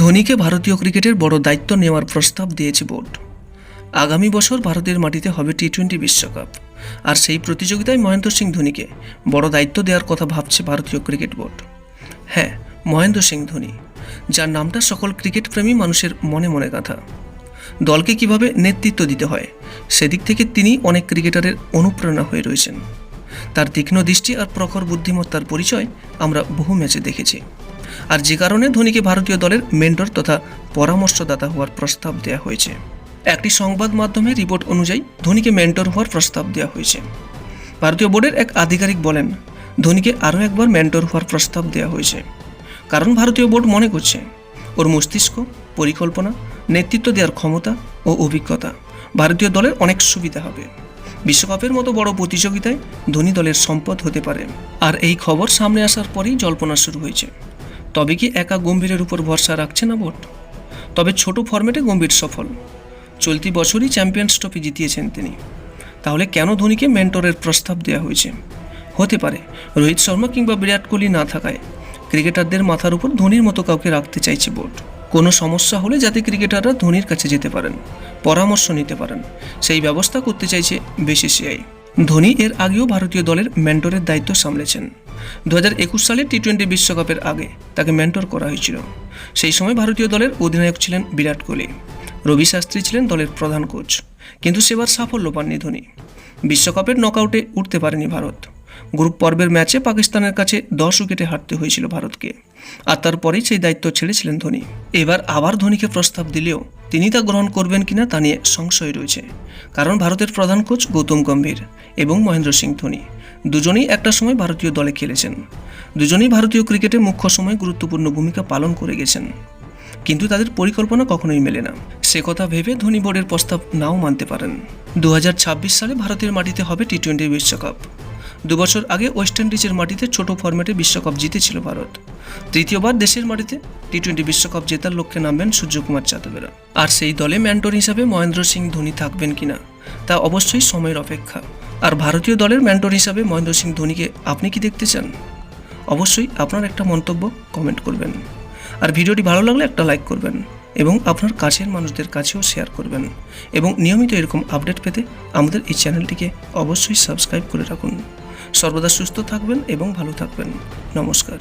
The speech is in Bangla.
ধোনিকে ভারতীয় ক্রিকেটের বড় দায়িত্ব নেওয়ার প্রস্তাব দিয়েছে বোর্ড। আগামী বছর ভারতের মাটিতে হবে টি টোয়েন্টি বিশ্বকাপ। আর সেই প্রতিযোগিতায় মহেন্দ্র সিং ধোনিকে বড় দায়িত্ব দেওয়ার কথা ভাবছে ভারতীয় ক্রিকেট বোর্ড। হ্যাঁ মহেন্দ্র সিং ধোনি, যার নামটা সকল ক্রিকেট প্রেমী মানুষের মনে মনে গাঁথা। দলকে কীভাবে নেতৃত্ব দিতে হয়, সেদিক থেকে তিনি অনেক ক্রিকেটারের অনুপ্রেরণা হয়ে রয়েছেন। তার তীক্ষ্ণ দৃষ্টি আর প্রখর বুদ্ধিমত্তার পরিচয় আমরা বহু ম্যাচে দেখেছি। আর যে কারণে ধোনিকে ভারতীয় দলের মেন্টর তথা পরামর্শদাতা হওয়ার প্রস্তাব দেওয়া হয়েছে। একটি সংবাদ মাধ্যমে রিপোর্ট অনুযায়ী ধোনিকে মেন্টর হওয়ার প্রস্তাব দেওয়া হয়েছে। ভারতীয় বোর্ডের এক আধিকারিক বলেন, ধোনিকে আরও একবার মেন্টর হওয়ার প্রস্তাব দেওয়া হয়েছে। কারণ ভারতীয় বোর্ড মনে করছে, ওর মস্তিষ্ক, পরিকল্পনা, নেতৃত্ব দেওয়ার ক্ষমতা ও অভিজ্ঞতা ভারতীয় দলের অনেক সুবিধা হবে। বিশ্বকাপের মতো বড় প্রতিযোগিতায় ধোনি দলের সম্পদ হতে পারে। আর এই খবর সামনে আসার পরেই জল্পনা শুরু হয়েছে। তবে কি একা গম্ভীরের উপর ভরসা রাখছে না বোর্ড তবে ছোট ফরম্যাটে গম্ভীর সফল। চলতি বছরই চ্যাম্পিয়ন্স ট্রফি জিতিয়েছেন তিনি। তাহলে কেন ধোনিকে মেন্টরের প্রস্তাব দেওয়া হয়েছে? হতে পারে। রোহিত শর্মা কিংবা বিরাট কোহলি না থাকায় ক্রিকেটারদের মাথার উপর ধোনির মতো কাউকে রাখতে চাইছে বোর্ড কোনো সমস্যা হলে যাতে ক্রিকেটাররা ধোনির কাছে যেতে পারেন, পরামর্শ নিতে পারেন, সেই ব্যবস্থা করতে চাইছে বিসিসিআই ধোনি এর আগেও ভারতীয় দলের মেন্টরের দায়িত্ব সামলেছেন। দু সালে টি টোয়েন্টি বিশ্বকাপের আগে তাকে মেন্টর করা হয়েছিল। সেই সময় ভারতীয় দলের অধিনায়ক ছিলেন বিরাট কোহলি। রবি শাস্ত্রী ছিলেন দলের প্রধান কোচ, কিন্তু সেবার সাফল্য পাননি ধোনি। বিশ্বকাপের নকআউটে উঠতে পারেনি ভারত। গ্রুপ পর্বের ম্যাচে পাকিস্তানের কাছে দশ উইকেটে হারতে হয়েছিল ভারতকে, আর তারপরেই সেই দায়িত্ব ছেড়েছিলেন ধোনি। এবার আবার ধোনিকে প্রস্তাব দিলেও তিনি তা গ্রহণ করবেন কিনা তা নিয়ে সংশয় রয়েছে, কারণ ভারতের প্রধান কোচ গৌতম গম্ভীর এবং মহেন্দ্র সিং ধোনি। দুজনেই একটা সময় ভারতীয় দলে খেলেছেন। দুজনেই ভারতীয় ক্রিকেটে মুখ্য সময় গুরুত্বপূর্ণ ভূমিকা পালন করে গেছেন। কিন্তু তাদের পরিকল্পনা কখনোই মেলে না। সে কথা ভেবে ধোনি বোর্ডের প্রস্তাব নাও মানতে পারেন। দু হাজার ছাব্বিশ সালে ভারতের মাটিতে হবে টি টোয়েন্টি বিশ্বকাপ দুবছর আগে ওয়েস্ট ইন্ডিজের মাটিতে ছোট ফরম্যাটে বিশ্বকাপ জিতেছিল ভারত। তৃতীয়বার দেশের মাটিতে টি টোয়েন্টি বিশ্বকাপ জেতার লক্ষ্যে নামবেন সূর্যকুমার যাদবেরা। আর সেই দলে ম্যান্টর হিসাবে মহেন্দ্র সিং ধোনি থাকবেন কিনা? তা অবশ্যই সময়ের অপেক্ষা। আর ভারতীয় দলের ম্যান্টর হিসাবে মহেন্দ্র সিং ধোনিকে আপনি কি দেখতে চান? অবশ্যই আপনার একটা মন্তব্য কমেন্ট করবেন। আর ভিডিওটি ভালো লাগলে একটা লাইক করবেন এবং আপনার কাছের মানুষদের কাছেও শেয়ার করবেন এবং নিয়মিত এরকম আপডেট পেতে আমাদের এই চ্যানেলটিকে অবশ্যই সাবস্ক্রাইব করে রাখুন। সর্বদা সুস্থ থাকবেন এবং ভালো থাকবেন। নমস্কার।